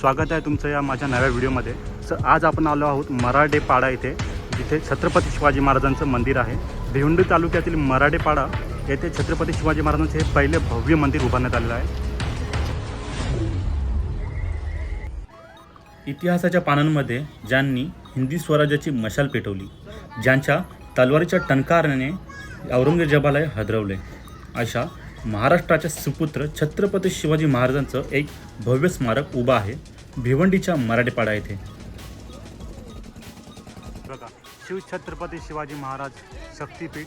स्वागत आहे तुमचं या माझ्या नव्या व्हिडिओमध्ये. सर आज आपण आलो आहोत मराडेपाडा येथे जिथे छत्रपती शिवाजी महाराजांचं मंदिर आहे. भिवंडी तालुक्यातील मराडेपाडा येथे छत्रपती शिवाजी महाराजांचे हे पहिले भव्य मंदिर उभारण्यात आलेलं आहे. इतिहासाच्या पानांमध्ये ज्यांनी हिंदी स्वराज्याची मशाल पेटवली ज्यांच्या तलवारीच्या टणकारण्याने औरंगजेबाला हदरवले अशा महाराष्ट्राच्या सुपुत्र छत्रपती शिवाजी महाराजांचं एक भव्य स्मारक उभं आहे भिवंडीच्या मराठेपाडा येथे. बघा शिवछत्रपती शिवाजी महाराज शक्तीपीठ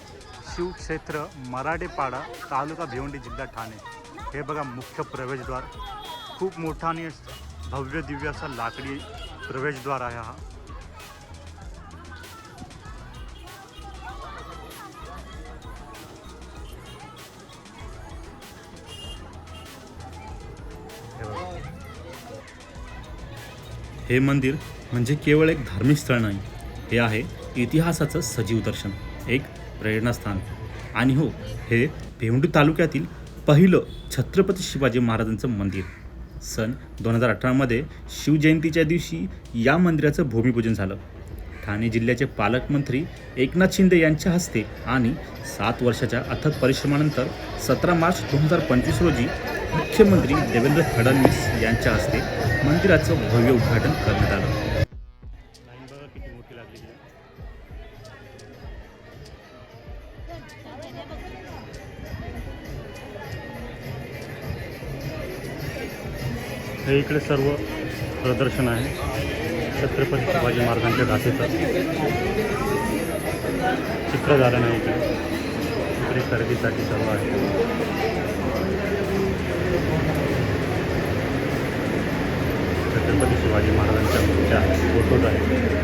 शिवक्षेत्र मराठेपाडा तालुका भिवंडी जिल्हा ठाणे. हे बघा मुख्य प्रवेशद्वार. खूप मोठा आणि भव्य दिव्य असा लाकडी प्रवेशद्वार आहे हा. हे मंदिर म्हणजे केवळ एक धार्मिक स्थळ नाही हे आहे इतिहासाचं सजीव दर्शन एक प्रेरणास्थान. आणि हो हे भिवंडी तालुक्यातील पहिलं छत्रपती शिवाजी महाराजांचं मंदिर. सन दोन हजार अठरामध्ये शिवजयंतीच्या दिवशी या मंदिराचं भूमिपूजन झालं. ठाणे जिल्ह्याचे पालकमंत्री एकनाथ शिंदे यांच्या हस्ते आणि सात वर्षाच्या अथक परिश्रमानंतर सतरा मार्च दोन हजार पंचवीस रोजी मुख्यमंत्री देवेंद्र फडणवीस यांच्या हस्ते मंदिराचं भव्य उद्घाटन करण्यात आलं. मोठी हे इकडे सर्व प्रदर्शन आहे. छत्रपती शिवाजी महाराजांच्या गाथेचं चित्रधारण आहे नाही इकडे. इकडे खरेदीसाठी सर्व आहे. छत्रपती शिवाजी महाराजांच्या मूर्त्या फोटोज आहेत.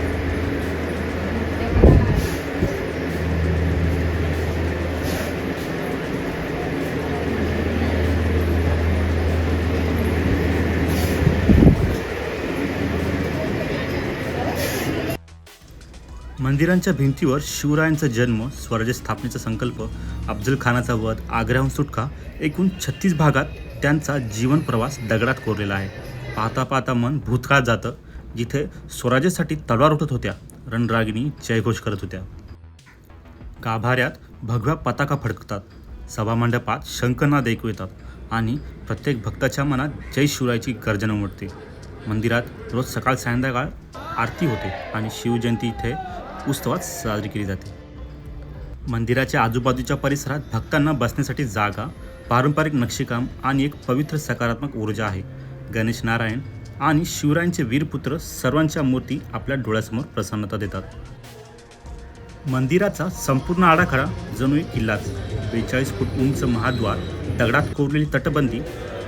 मंदिरांच्या भिंतीवर शिवरायांचा जन्म स्वराज्य स्थापनेचा संकल्प अफजल खानाचा वध आग्र्याहून सुटका एकूण छत्तीस भागात त्यांचा जीवन प्रवास दगडात कोरलेला आहे. पाहता पाहता मन भूतकाळात जातं जिथे स्वराज्यासाठी तलवार उठत होत्या. रणरागिणी जयघोष करत होत्या. गाभाऱ्यात भगव्या पताका फडकतात. सभामंडपात शंखनाद ऐकू येतात आणि प्रत्येक भक्ताच्या मनात जय शिवरायाची गर्जना उमटते. मंदिरात रोज सकाळ संध्याकाळ आरती होते आणि शिवजयंती इथे उत्सवात साजरी केली जाते. मंदिराच्या आजूबाजूच्या परिसरात भक्तांना बसण्यासाठी जागा पारंपरिक नक्षीकाम आणि एक पवित्र सकारात्मक ऊर्जा आहे. गणेश नारायण आणि शिवरायांचे वीरपुत्र सर्वांच्या मूर्ती आपल्या डोळ्यासमोर प्रसन्नता देतात. मंदिराचा संपूर्ण आडाखडा जणू एक किल्लाच. बेचाळीस फूट उंच महाद्वार दगडात कोरलेली तटबंदी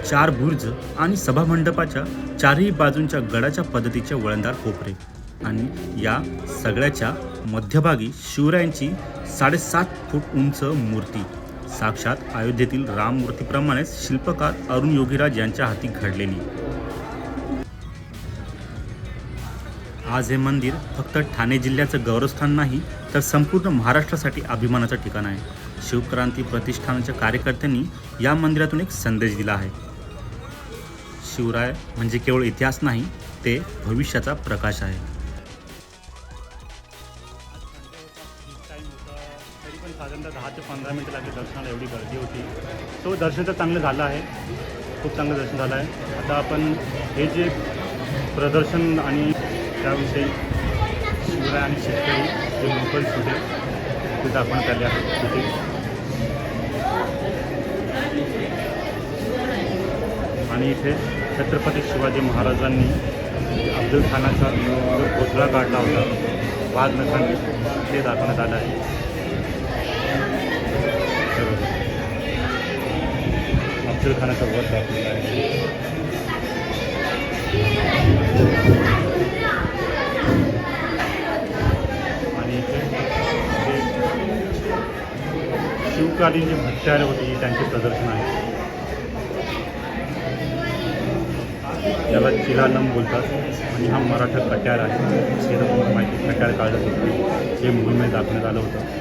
चार बुर्ज आणि सभामंडपाच्या चारही बाजूंच्या गडाच्या पद्धतीचे वळणदार कोपरे. आणि या सगळ्याच्या मध्यभागी शिवरायांची साडेसात फूट उंच मूर्ती. साक्षात अयोध्येतील राममूर्तीप्रमाणेच शिल्पकार अरुण योगीराज यांच्या हाती घडलेली. आज हे मंदिर फक्त ठाणे जिल्ह्याचं गौरवस्थान नाही तर संपूर्ण महाराष्ट्रासाठी अभिमानाचं ठिकाण आहे. शिवक्रांती प्रतिष्ठानाच्या कार्यकर्त्यांनी या मंदिरातून एक संदेश दिला आहे. शिवराय म्हणजे केवळ इतिहास नाही ते भविष्याचा प्रकाश आहे. साधारणतः दहा ते पंधरा मिनटं लागली दर्शनाला एवढी गर्दी होती. तो दर्शन तर चांगलं झालं आहे. खूप चांगलं दर्शन झालं आहे. आता आपण हे जे प्रदर्शन आणि त्याविषयी शिवराय आणि शेतकरी जे लोकल होते ते दाखवण्यात आले आहे. तिथे आणि इथे छत्रपती शिवाजी महाराजांनी अफजल खानाचा जो पुतळा काढला होता वाद नखांनी ते दाखवण्यात आलं आहे. हे बघा. अफजल खानाचा वध दाखवला आहे. आणि इथे शिवकालीन जे भट्ट्यारे होती त्यांचे प्रदर्शन आहे. त्याला चिलानम बोलतात. आणि हा मराठा कट्यार आहे. हे तर तुम्हाला माहिती कट्यार काढत होतं. हे मोहिमेत दाखवण्यात आलं होतं.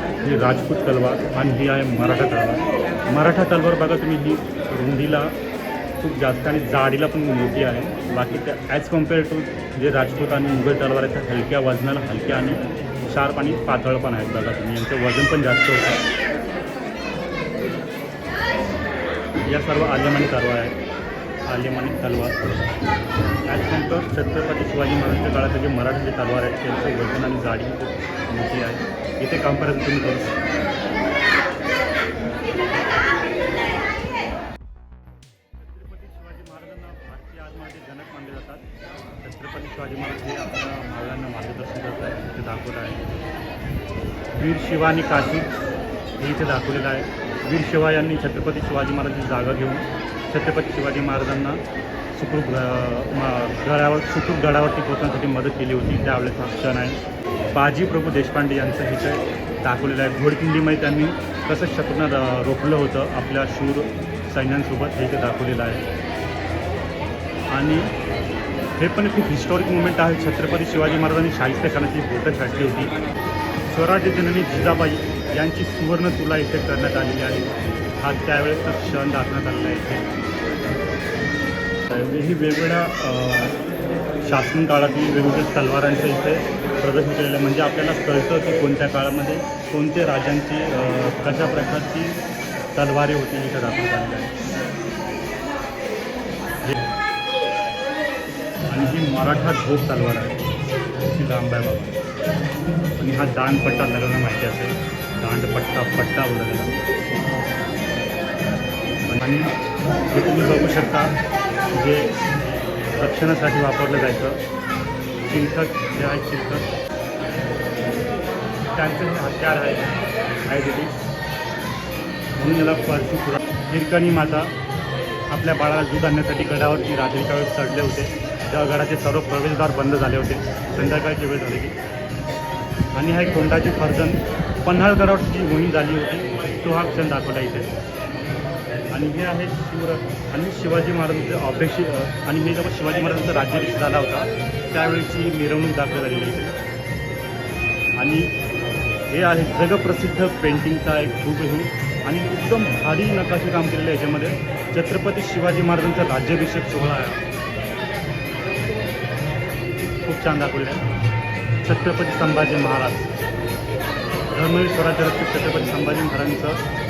ही राजपूत तलवार आणि ही आहे मराठा तलवार. मराठा तलवार बघा तुम्ही ही रुंदीला खूप जास्त आणि जाडीला पण मोठी आहे. बाकी त्या ॲज कंपेअर टू जे राजपूत आणि मुघल तलवार आहेत त्या हलक्या वजनाला हलक्या आणि शार्प आणि पातळ पण आहेत बघा तुम्ही. यांचं वजन पण जास्त होतं. या सर्व आलेमानी तलवार आहेत. आलेमानी तलवार. ॲज कंपेअर छत्रपती शिवाजी महाराजांच्या काळात जे मराठी तलवार आहेत त्यांचं वजन आणि जाडी खूप मोठी आहे. इथे कंपॅरिझन तुम्ही करू शकता छत्रपती शिवाजी महाराजांना भारतीय आजमाचे जनक मानले जातात. छत्रपती शिवाजी महाराज हे आपल्या महाराजांना मार्गदर्शन करत आहेत इथे दाखवत आहे वीर शिवा काशी हे इथे दाखवलेलं आहे. वीर शिवा यांनी छत्रपती शिवाजी महाराजांची जागा घेऊन छत्रपती शिवाजी महाराजांना सुखरूप ग- गडावर सुखरूप गडावरती पोहोचण्यासाठी मदत केली होती. त्यावेळेचा हा क्षण आहे. बाजी प्रभू देशपांडे यांचं इथे दाखवलेलं आहे. घोडकिंडीमध्ये त्यांनी कसं शत्रूंना रोखलं होतं आपल्या शूर सैन्यांसोबत हे इथे दाखवलेलं आहे. आणि हे पण खूप हिस्टॉरिक मुवमेंट आहे. छत्रपती शिवाजी महाराजांनी शाहिस्ते खानाची बोटं छाटली होती. स्वराज्य जननी जिजाबाई यांची सुवर्ण तुला इथे करण्यात आलेली आहे. हा त्यावेळेस क्षण दाखवण्यात आलेला आहे इथे. ही वेगवेगळ्या शासन काळातील वेगवेगळ्या तलवारांच्या इथे प्रदर्शन केलेलं आहे. म्हणजे आपल्याला कळतं की कोणत्या काळामध्ये कोणत्या राजांची कशा प्रकारची तलवारी होती इथं दाखवण्यात आलेली आहे. आणि ही मराठा झोप तलवार आहे. ती लांब आहे बाबा. आणि हा दांडपट्टा सगळ्यांना माहिती असेल. दांडपट्टा पट्टा बोलला आणि हे तुम्ही बघू शकता जे रक्षणासाठी वापरलं जायचं चिंतक जे आहे त्यांचं हे हत्यार आहे. आयडेंटिटी म्हणून याला परशुपुरा हिरकणी माता आपल्या बाळाला दूध आणण्यासाठी गडावरती रात्रीच्या वेळेस चढले होते. तेव्हा गडाचे सर्व प्रवेशद्वार बंद झाले होते. संध्याकाळची वेळ झाली की. आणि हा एक तोंडाची फर्जन पन्हाळगडावरची जी मोहीम झाली होती तो हा क्षण दाखवला इथे. आणि हे आहे शिवर आणि शिवाजी महाराजांचं अपेक्षित आणि हे जेव्हा शिवाजी महाराजांचा राज्याभिषेक झाला होता त्यावेळेची मिरवणूक दाखल झालेली आहे आणि हे आहे जगप्रसिद्ध पेंटिंगचा एक खूपही आणि एकदम भारी नकाशे काम केलेलं आहे याच्यामध्ये. छत्रपती शिवाजी महाराजांचा राज्याभिषेक सोहळा आहे. खूप छान दाखवलेलं आहे. छत्रपती संभाजी महाराज. धर्मवीर स्वराज्य छत्रपती संभाजी महाराजांचं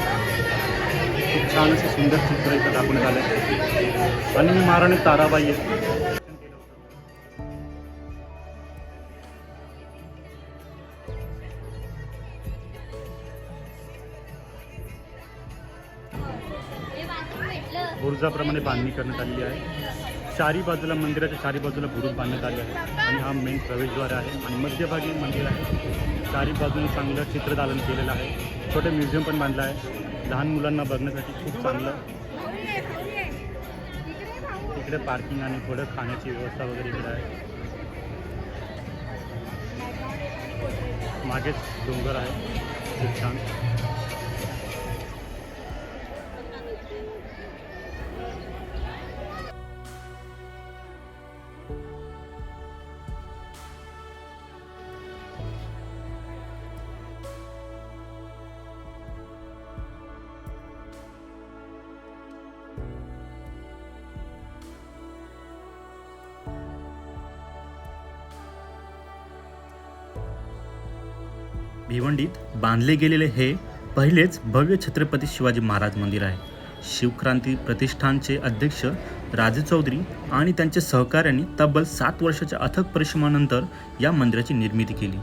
खूप छान असं सुंदर चित्र इथं दाखवण्यात आलं आहे. आणि मी महाराणी ताराबाई आहे. बुरुजाप्रमाणे बांधणी करण्यात आलेली आहे. चारी बाजूला मंदिराच्या चारी बाजूला बुरुज बांधण्यात आले आहे. आणि हा मेन प्रवेशद्वार आहे आणि मध्यभागी मंदिर आहे. चारी बाजूने चांगलं चित्रदालन केलेलं आहे. छोटे म्युझियम पण बांधलं आहे. लहान मुलांना बघण्यासाठी खूप चांगलं. इकडे पार्किंग आणि थोडं खाण्याची व्यवस्था वगैरे इकडे आहे. मागेच डोंगर आहे. खूप छान. भिवंडीत बांधले गेलेले हे पहिलेच भव्य छत्रपती शिवाजी महाराज मंदिर आहे. शिवक्रांती प्रतिष्ठानचे अध्यक्ष राजे चौधरी आणि त्यांच्या सहकाऱ्यांनी तब्बल सात वर्षाच्या अथक परिश्रमानंतर या मंदिराची निर्मिती केली.